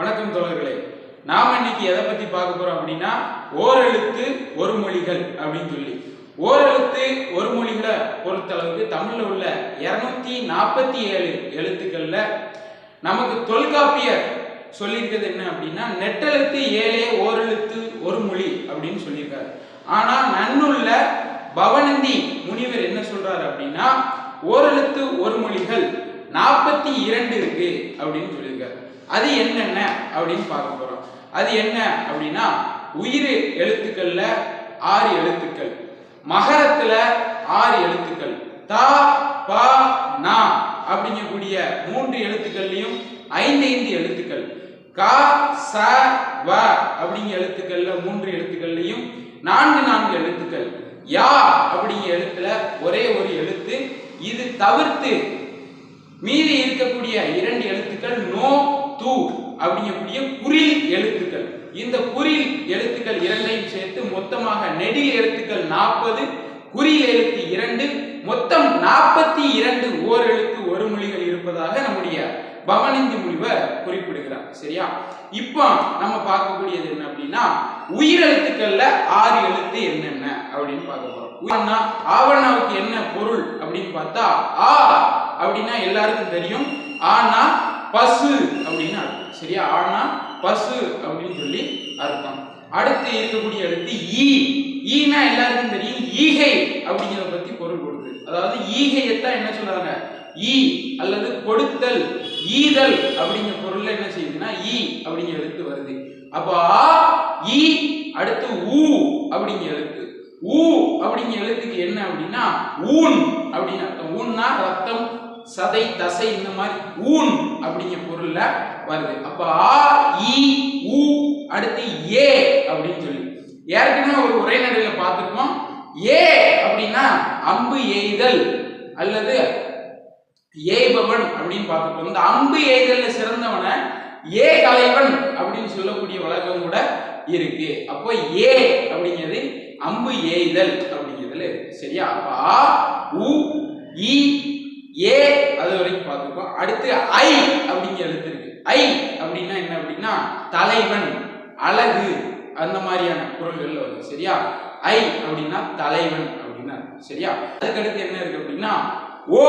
வணக்கம் தோழர்களே நாம இன்னைக்கு எதை பத்தி பார்க்க போறோம் அப்படின்னா ஓரெழுத்து ஒரு மொழிகள் அப்படின்னு சொல்லி. ஓரெழுத்து ஒரு மொழிகளை பொறுத்தளவுக்கு தமிழ்ல உள்ள இருநூத்தி நாற்பத்தி ஏழு எழுத்துக்கள்ல நமக்கு தொல்காப்பியர் சொல்லியிருக்கிறது என்ன அப்படின்னா நெட்டெழுத்து ஏழே ஓரெழுத்து ஒரு மொழி அப்படின்னு சொல்லியிருக்காரு. ஆனா நன்னுள்ள பவனந்தி முனிவர் என்ன சொல்றாரு அப்படின்னா ஓரெழுத்து ஒரு மொழிகள் நாற்பத்தி இரண்டு இருக்கு அப்படின்னு சொல்லியிருக்காரு. அது என்னென்ன அப்படின்னு பார்க்க போகிறோம் அது என்ன அப்படின்னா உயிர் எழுத்துக்கள்ல ஆறு எழுத்துக்கள். மகரத்துல ஆறு எழுத்துக்கள். தா ப நா அப்படிங்கக்கூடிய மூன்று எழுத்துக்கள்லையும் ஐந்து ஐந்து எழுத்துக்கள். கா ச வ அப்படிங்கிற எழுத்துக்கள்ல மூன்று எழுத்துக்கள்லையும் நான்கு நான்கு எழுத்துக்கள். யா அப்படிங்கிற எழுத்துல ஒரே ஒரு எழுத்து. இது தவிர்த்து மீதி இருக்கக்கூடிய இரண்டு எழுத்துக்கள் நோ து அப்படிங்கக்கூடிய குறில் எழுத்துக்கள். இந்த குறில் எழுத்துக்கள் இரண்டையும் சேர்த்து மொத்தமாக நெடில் எழுத்துக்கள் நாற்பது குறில் எழுத்து இரண்டு மொத்தம் நாற்பத்தி இரண்டு ஓர் எழுத்து ஒரு மொழிகள் இருப்பதாக நம்முடைய பவனிந்தி முனிவர் குறிப்பிடுகிறார். சரியா? இப்போ நம்ம பார்க்கக்கூடியது என்ன அப்படின்னா உயிரெழுத்துக்கள்ல ஆறு எழுத்து என்னென்ன அப்படின்னு பார்க்க போறோம். ஆவணாவுக்கு என்ன பொருள் அப்படின்னு பார்த்தா ஆ அப்படின்னா எல்லாருக்கும் தெரியும். ஆனா பசு அப்படின்னு அர்த்தம். சரியா? ஆனா பசு அப்படின்னு சொல்லி அர்த்தம். அடுத்து இருக்கக்கூடிய எழுத்து ஈ. ஈனா எல்லாருக்கும் தெரியும் ஈகை அப்படிங்கிறத பத்தி பொருள் கொடுக்குது அதாவது ஈகையத்தான் என்ன சொல்றாங்க? ஈ அல்லது கொடுத்தல் ஈதல் அப்படிங்கிற பொருள்ல என்ன செய்யுதுன்னா ஈ அப்படிங்கிற எழுத்து வருது. அப்போ ஆ ஈ அடுத்து ஊ அப்படிங்கிற எழுத்து. ஊ அப்படிங்கிற எழுத்துக்கு என்ன அப்படின்னா ஊன் அப்படின்னு அர்த்தம். ஊன்னா ரத்தம் சதை தசை இந்த மாதிரி ஊன் அப்படிங்கிற பொருள்ல வருது. அப்ப ஆ இ ஊ அடுத்து ஏ அப்படின்னு சொல்லி. ஏற்கனவே ஒரு உரைநடையில பார்த்துருக்கோம். ஏ அப்படின்னா அம்பு எய்தல் அல்லது ஏய்பவன் அப்படின்னு பார்த்துருக்கோம். இந்த அம்பு எய்தல்ல சிறந்தவனை ஏ தலைவன் அப்படின்னு சொல்லக்கூடிய வழக்கம் கூட இருக்கு. அப்போ ஏ அப்படிங்கிறது அம்பு எய்தல் அப்படிங்கிறதுல இருக்கு. சரியா? அப்ப ஆ உ இ ஏ அது வரைக்கும் பார்த்துருக்கோம். அடுத்து ஐ அப்படிங்கிற எழுத்து இருக்கு. ஐ அப்படின்னா என்ன அப்படின்னா தலைவன் அழகு அந்த மாதிரியான குரல்கள் வருது. சரியா? ஐ அப்படின்னா தலைவன் அப்படின்னா சரியா? அதுக்கடுத்து என்ன இருக்கு அப்படின்னா ஓ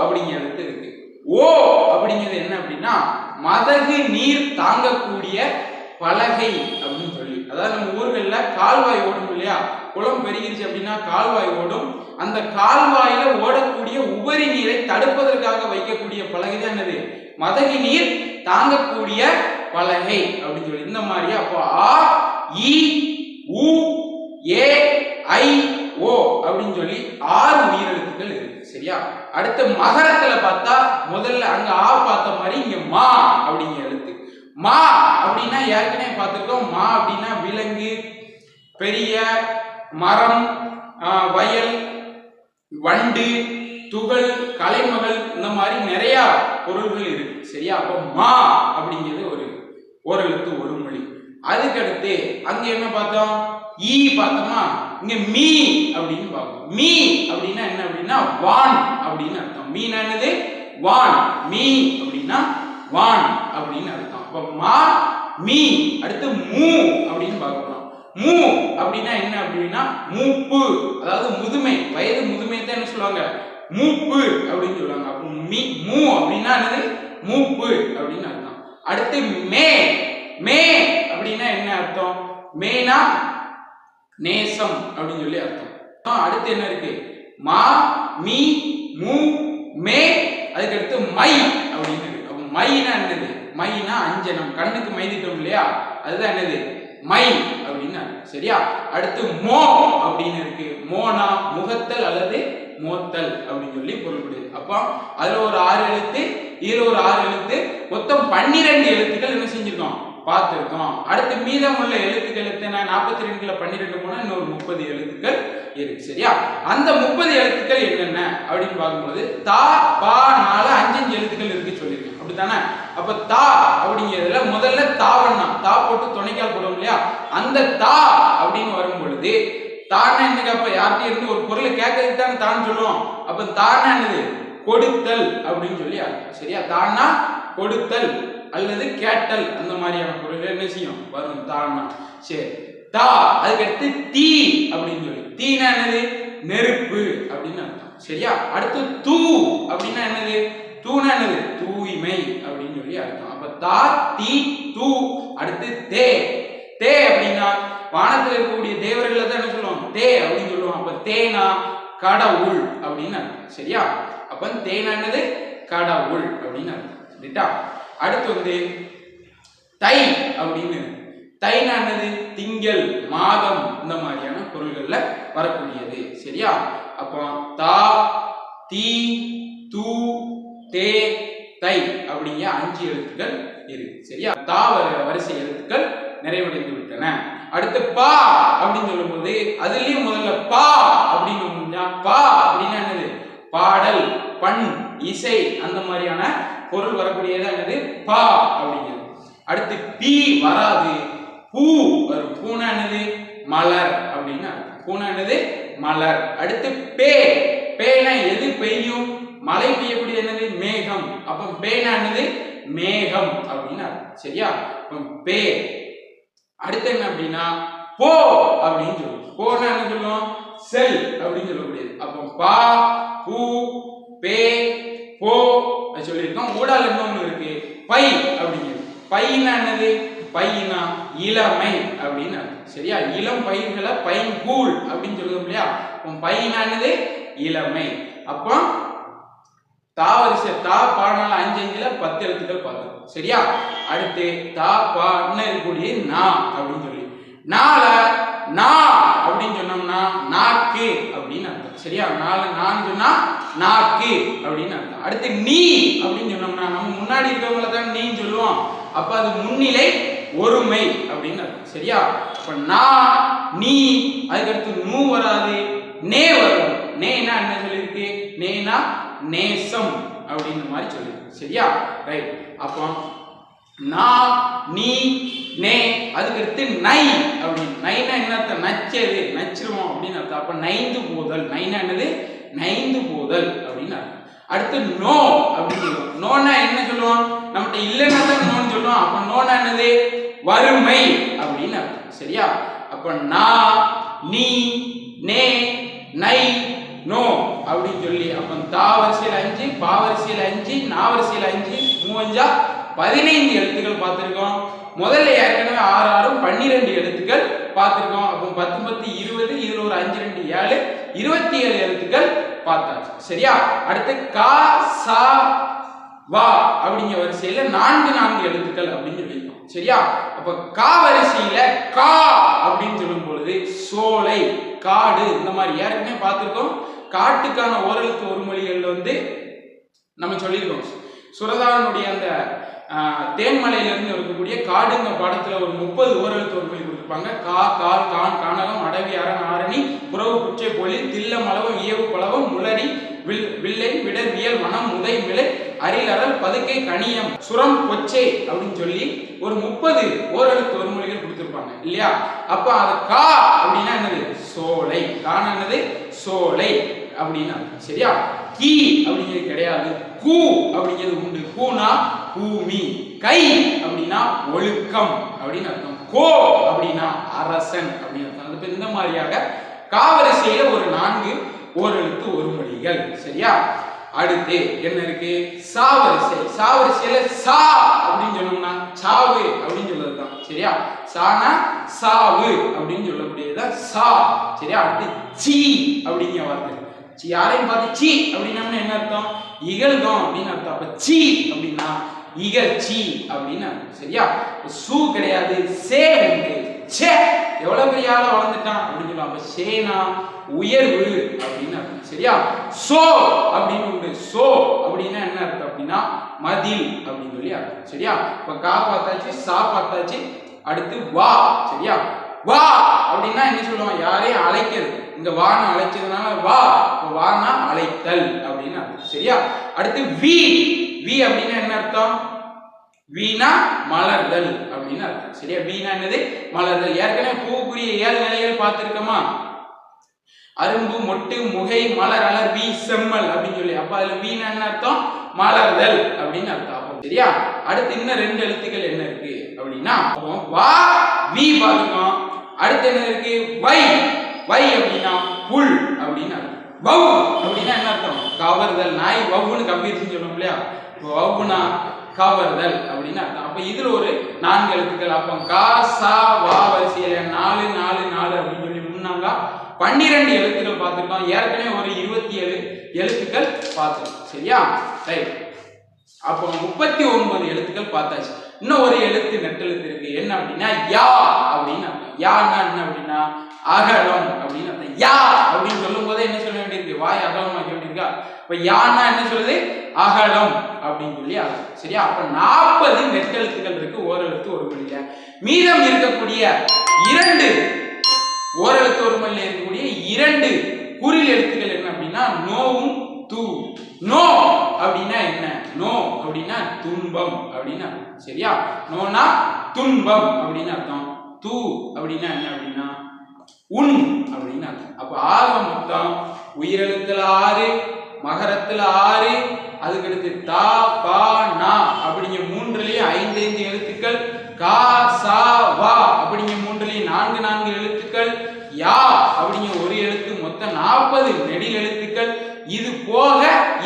அப்படிங்கிற எழுத்து இருக்கு. ஓ அப்படிங்கிறது என்ன அப்படின்னா மதகு நீர் தாங்கக்கூடிய பலகை அப்படின்னு சொல்லி. அதாவது நம்ம ஊர்களில் கால்வாய் ஓடும் இல்லையா? குளம் பெருகிருச்சு அப்படின்னா கால்வாய் ஓடும். அந்த கால்வாயில ஓடக்கூடிய உபரி நீரை தடுப்பதற்காக வைக்கக்கூடிய பலகை தான் என்னது? மதகு நீர் தாங்கக்கூடிய பலகை அப்படின்னு சொல்லி. இந்த மாதிரி அப்போ ஆ இ உ ஏ ஐ ஓ அப்படின்னு சொல்லி ஆறு உயிரெழுத்துக்கள் இருக்கு. சரியா? அடுத்து மகரத்துல பார்த்தா முதல்ல அங்க ஆ பார்த்த மாதிரி இங்க மா அப்படிங்கிற எழுத்து. மா அப்படின்னா ஏற்கனவே பார்த்துருக்கோம். மா அப்படின்னா விலங்கு பெரிய மரம் வயல் வண்டு துகள் கலைமகள் இந்த மாதிரி நிறைய பொருள்கள் இருக்கு. சரியா? அப்போ மா அப்படிங்கிறது ஒரு ஓரெழுத்து ஒரு மொழி. அதுக்கடுத்து அங்க என்ன பார்த்தோம்? ஈ பார்த்தோமா? இங்க மீ அப்படின்னு பார்ப்போம். மீ அப்படின்னா என்ன அப்படின்னா வான் அப்படின்னு அர்த்தம். மீனா என்னது? வான். மீ அப்படின்னா வான் அப்படின்னு அர்த்தம். அப்ப மா மீ அடுத்து மூ அப்படின்னு பார்க்கலாம். மூ அப்படின்னா என்ன அப்படின்னா மூப்பு. அதாவது முதுமை வயது முதுமை தான் என்ன சொல்லுவாங்க? மூப்பு அப்படின்னு சொல்லுவாங்க. அப்போ மீ மூ அப்படின்னா என்னது? மூப்பு அப்படின்னு அர்த்தம். அடுத்து மே மே அப்படின்னா என்ன அர்த்தம்? மேனா நேசம் அப்படின்னு சொல்லி அர்த்தம். அடுத்து என்ன இருக்கு? மா மீ மூ மே அதுக்கு அடுத்து மை அப்படின்னு இருக்கு. அப்போ மைனா என்னது? மைனா அஞ்சனம். கண்ணுக்கு மைதிட்டோம் இல்லையா? அதுதான் என்னது? மை. அப்படின்னு சரியா? அடுத்து மோ அப்படின்னு இருக்கு. மோனா முகத்தல் அல்லது மோத்தல் அப்படின்னு சொல்லி பொருள்படுது. அப்போ அதுல ஒரு ஆறு எழுத்து இதுல ஒரு ஆறு எழுத்து. மொத்தம் பன்னிரெண்டு எழுத்துக்கள் என்ன செஞ்சிருக்கோம்? பார்த்துருக்கோம். அடுத்து மீதம் உள்ள எழுத்துக்கள் எத்தனை? நாற்பத்தி ரெண்டுல பன்னிரெண்டு போனா இன்னொரு முப்பது எழுத்துக்கள் இருக்கு. சரியா? அந்த முப்பது எழுத்துக்கள் என்னென்ன? அப்படின்னு பார்க்கும்போது தா பா நாலு அஞ்சஞ்சு எழுத்துக்கள் இருக்கு சொல்லியிருக்கேன். அப்படித்தானே? அப்ப தா அப்படிங்கிறதுல முதல்ல தாவண்ணா தா போட்டு துணைக்கால் போடுவோம் இல்லையா? அந்த தா அப்படின்னு வரும் பொழுது தானா என்னங்க அப்ப யார்கிட்ட இருந்து ஒரு பொருளை கேட்கறதுக்கு தானே தான் சொல்லுவோம் அப்ப தானா என்னது? கொடுத்தல் அப்படின்னு சொல்லி சரியா? தானா கொடுத்தல் அல்லது கேட்டல். அந்த மாதிரியான பொருள் என்ன செய்யும்? வரும். தானா சரி. தா அதுக்கடுத்து தீ அப்படின்னு சொல்லி. தீனா என்னது? நெருப்பு அப்படின்னு அர்த்தம். சரியா? அடுத்து தூ அப்படின்னா என்னது? தூணா என்னது? தூய்மை அப்படின்னு சொல்லி அர்த்தம். அப்ப தா தீ தூ அடுத்து தே. தே அப்படின்னா வானத்தில் இருக்கக்கூடிய தேவர்களை தான் என்ன சொல்லுவாங்க? தே அப்படின்னு சொல்லுவாங்க. அப்ப தேனா கடவுள் அப்படின்னு அர்த்தம். சரியா? அப்ப தேனா என்னது? கடவுள் அப்படின்னு அர்த்தம். சரிட்டா அடுத்து வந்து தை அப்படின்னு. தைனா என்னது? திங்கள் மாதம் இந்த மாதிரியான பொருள்கள்ல வரக்கூடியது. சரியா? அப்போ தா தீ அப்படிங்கிற அஞ்சு எழுத்துக்கள் இருக்கு சரியா? தா வரிசை எழுத்துக்கள் நிறைவடைந்து விட்டன. அடுத்து பா அப்படின்னு சொல்லும்போது அதுலயும் முதல்ல பா அப்படின்னு பா அப்படின்னா என்னது? பாடல் பண் இசை அந்த மாதிரியான பொருள் வரக்கூடியது என்னது? பா அப்படிங்கிறது. அடுத்து பி வராது. பூ வரும் பூனா என்னது? மலர் அப்படின்னா பூனா என்னது? மலர். அடுத்து பே. பேனா எது பெய்யும்? மழை பெய்யக்கூடிய என்னது? மேகம். அப்ப பேனா என்னது மேகம். அப்படின்னா சரியா? பே. அடுத்து என்ன அப்படின்னா போ அப்படின்னு சொல்லுவோம். போனா என்ன சொல்லுவோம்? செல் அப்படின்னு சொல்லக்கூடியது. அப்போ பா பூ பே போ சொல்லியிருக்கோம். ஊடால இன்னொன்று இருக்கு? பை அப்படிங்கிறது பைனா என்னது? பைனா இளமை அப்படின்னு அர்த்தம். சரியா? இளம் பயிர்களை பைங்கூழ் அப்படின்னு சொல்லுவோம் இல்லையா? அப்போ பைனா என்னது? இளமை. அப்போ தா வரிசை தா பாடனால அஞ்சு அஞ்சுல பத்து எழுத்துக்கள் பார்த்தோம் சரியா? அடுத்து தா பான்னு இருக்கக்கூடிய நா அப்படின்னு சொல்லி. நால நா அப்படின்னு சொன்னோம்னா நாக்கு அப்படின்னு அர்த்தம். சரியா? நாலு நான் சொன்னா நாக்கு அப்படின்னு அர்த்தம். அடுத்து நீ அப்படின்னு சொன்னோம்னா நம்ம முன்னாடி இருக்கவங்கள தான் நீன்னு சொல்லுவோம். அப்ப அது முன்னிலை ஒருமை அப்படின்னு அர்த்தம். சரியா? இப்ப நா நீ அதுக்கடுத்து நூ வராது. நே வரும். நேனா என்ன சொல்லியிருக்கு? நேனா நேசம் அப்படின்ற மாதிரி சொல்லு. சரியா? ரைட் அப்போ நா நீ நே அதுக்கடுத்து நை அப்படின்னு. நைனா என்ன நச்சது நச்சிருவோம் அப்படின்னு அர்த்தம். அப்போ நைந்து போதல். நைனா என்னது? நைந்து போதல் அப்படின்னு அர்த்தம். அடுத்து நோ அப்படின்னு சொல்லுவோம். நோனா என்ன சொல்லுவோம்? நம்மகிட்ட இல்லைன்னா தான் நோன்னு சொல்லுவோம் அப்போ நோனா என்னது? வறுமை அப்படின்னு அர்த்தம். சரியா? அப்போ நா நீ நை நோ அப்படின்னு சொல்லி அப்ப தா வரிசையில் அஞ்சு பா வரிசையில் அஞ்சு நா வரிசையில் அஞ்சு மூவஞ்சா பதினைந்து எழுத்துக்கள் பார்த்துருக்கோம். முதல்ல ஏற்கனவே ஆறு ஆறும் பன்னிரெண்டு எழுத்துக்கள் பார்த்துருக்கோம். அப்போ பத்து பத்து இருபது இதில் ஒரு அஞ்சு ரெண்டு ஏழு இருபத்தி ஏழு எழுத்துக்கள் பார்த்தாச்சு. சரியா? அடுத்து கா சா வா அப்படிங்கிற வரிசையில நான்கு நான்கு எழுத்துக்கள் அப்படின்னு சொல்லியிருக்கோம் சரியா? அப்ப கா வரிசையில கா அப்படின்னு சொல்லும் பொழுது சோலை காடு இந்த மாதிரி ஏற்கனவே பார்த்துருக்கோம். காட்டுக்கான ஓரெழுத்து ஒரு மொழிகள் வந்து நம்ம சொல்லியிருக்கோம். சுரதானுடைய அந்த தேன்மலையிலிருந்து இருக்கக்கூடிய காடுங்க பாடத்துல ஒரு முப்பது ஓரெழுத்து ஒரு மொழி கொடுத்துருப்பாங்க. கா கால் கான் கானகம் அடவி அரண் ஆரணி புறவு குச்சை பொழில் தில்ல மலவம் இயவு பலவம் முளரி வில் வில்லை விடர் வியல் வனம் முதை மிளை அரில் பதுக்கை கனியம் சுரம் கொச்சை அப்படின்னு சொல்லி ஒரு முப்பது ஓரெழுத்து ஒரு மொழிகள் கொடுத்துருப்பாங்க. இல்லையா? அப்ப அது கா அப்படின்னா என்னது? சோலை. கான என்னது? சோலை. அப்படின்னா சரியா? கீ அப்படிங்கிறது கிடையாது. கூ அப்படிங்கிறது உண்டு. கூனா பூமி. கை அப்படின்னா ஒழுக்கம் அப்படின்னு அர்த்தம். கோ அப்படின்னா அரசன் அப்படின்னு அர்த்தம். இப்போ இந்த மாதிரியாக காவரிசையில ஒரு நான்கு ஓரெழுத்து ஒரு மொழிகள். சரியா? அடுத்து என்ன இருக்கு? சாவரிசை. சாவரிசையில சா அப்படின்னு சொன்னோம்னா சாவு அப்படின்னு சொல்றதுதான். சரியா? சானா சாவு அப்படின்னு சொல்லக்கூடியதுதான் சா. சரியா? அடுத்து சி அப்படிங்கிற வார்த்தை. சி யாரையும் பார்த்து சி அப்படின்னா என்ன அர்த்தம்? இகழ்கம் அப்படின்னு அர்த்தம். அப்ப சி அப்படின்னா இகழ்ச்சி அப்படின்னு அர்த்தம். சரியா? சூ கிடையாது சே உண்டு சே. எவ்வளவு பெரிய ஆளா வளர்ந்துட்டான் அப்படின்னு சொல்லுவாங்க. அப்ப சேனா உயர்வு அப்படின்னு அர்த்தம். சரியா? சோ அப்படின்னு உண்டு. சோ அப்படின்னா என்ன அர்த்தம் அப்படின்னா மதில் அப்படின்னு சொல்லி அர்த்தம். சரியா? இப்ப கா பார்த்தாச்சு சா பார்த்தாச்சு அடுத்து வா. சரியா? வா அப்படின்னா என்ன சொல்லுவோம் யாரையும் அழைக்கிறது. இங்க வான அழைச்சதுனால வா வானா அழைத்தல் அப்படின்னு அர்த்தம். சரியா? அடுத்து வி வி அப்படின்னா என்ன அர்த்தம்? வீணா மலர்தல் அப்படின்னு அர்த்தம். சரியா? வீணா என்னது? மலர்தல். ஏற்கனவே பூக்குரிய ஏழு நிலைகள் பார்த்திருக்கோமா? அரும்பு மொட்டு முகை மலர் அலர் வீ செம்மல் அப்படின்னு சொல்லி. அப்ப அதுல வீணா என்ன அர்த்தம்? மலர்தல் அப்படின்னு அர்த்தம். சரியா? அடுத்து இன்னும் ரெண்டு எழுத்துக்கள் என்ன இருக்கு அப்படின்னா அப்போ வா வி பார்த்துக்கோம் அடுத்து என்ன இருக்கு? வை. வை அப்படின்னா புல் அப்படின்னு அர்த்தம். வவ் அப்படின்னா என்ன அர்த்தம்? கவர்தல். நாய் வவ்வுன்னு கம்பீர்னு சொல்லுவோம் இல்லையா? இப்போ வவ்வுனா கவர்தல் அப்படின்னு அர்த்தம். அப்ப இதுல ஒரு நான்கு எழுத்துக்கள். அப்போ கா சா வா வரிசையில நாலு நாலு நாலு அப்படின்னு சொல்லி முன்னாங்க பன்னிரெண்டு எழுத்துக்கள் பார்த்திருக்கோம். ஏற்கனவே ஒரு இருபத்தி ஏழு எழுத்துக்கள் பார்த்துருக்கோம் சரியா? ரைட் அப்போ முப்பத்தி ஒன்பது எழுத்துக்கள் பார்த்தாச்சு. இன்னும் ஒரு எழுத்து நெட்டெழுத்து இருக்கு. என்ன அப்படின்னா யா அப்படின்னு அர்த்தம். யான்னா என்ன அப்படின்னா அகலம் அப்படின்னு யா அப்படின்னு சொல்லும் போதே என்ன சொல்ல வேண்டியிருக்கு? வாய் அகலம் வைக்க வேண்டியிருக்கா? இப்ப யான்னா என்ன சொல்லுது? அகலம் அப்படின்னு சொல்லி அகலம். சரியா? அப்ப நாற்பது நெட்டெழுத்துக்கள் இருக்கு ஓரெழுத்து ஒரு மொழியில. மீதம் இருக்கக்கூடிய இரண்டு ஓரெழுத்து ஒரு மொழியில இருக்கக்கூடிய இரண்டு குறில் எழுத்துக்கள் என்ன அப்படின்னா நோவும் தூ. நோ அப்படின்னா என்ன? நோ அப்படின்னா துன்பம் அப்படின்னு அர்த்தம். சரியா? நோனா துன்பம் அப்படின்னு அர்த்தம். தூ அப்படின்னா என்ன அப்படின்னா உன் அப்படின்னு அர்த்தம். அப்ப ஆக மொத்தம் உயிரெழுத்துல ஆறு மகரத்துல ஆறு அதுக்கடுத்து தா பா நா அப்படிங்கிற மூன்றுலயும் ஐந்து ஐந்து எழுத்துக்கள். கா சா வா அப்படிங்கிற மூன்றுலயும் நான்கு நான்கு எழுத்துக்கள். யா அப்படிங்கிற ஒரு எழுத்து மொத்தம் நாற்பது நெடில் எழுத்துக்கள். இது போக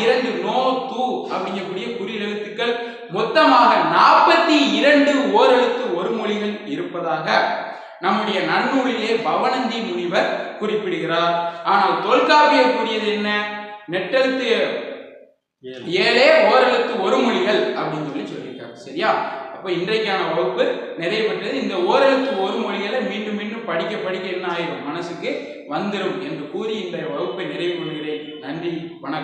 இரண்டு நோ தூ அப்படிங்கக்கூடிய குறில் எழுத்துக்கள். மொத்தமாக நாற்பத்தி இரண்டு ஓரெழுத்து ஒரு மொழிகள் இருப்பதாக நம்முடைய நன்னூலிலே பவனந்தி முனிவர் குறிப்பிடுகிறார். ஆனால் தொல்காப்பியர் கூறியது என்ன? நெட்டெழுத்து ஏழே. ஓரெழுத்து ஒரு மொழிகள் அப்படின்னு சொல்லி சொல்லியிருக்காரு சரியா? அப்ப இன்றைக்கான வகுப்பு நிறைய பெற்றது இந்த ஓரெழுத்து ஒரு மொழிகளை மீண்டும் மீண்டும் படிக்க படிக்க என்ன ஆயிரும்? மனசுக்கு வந்துரும் என்று கூறி இந்த வகுப்பை நிறைவு கொள்கிறேன். நன்றி வணக்கம்.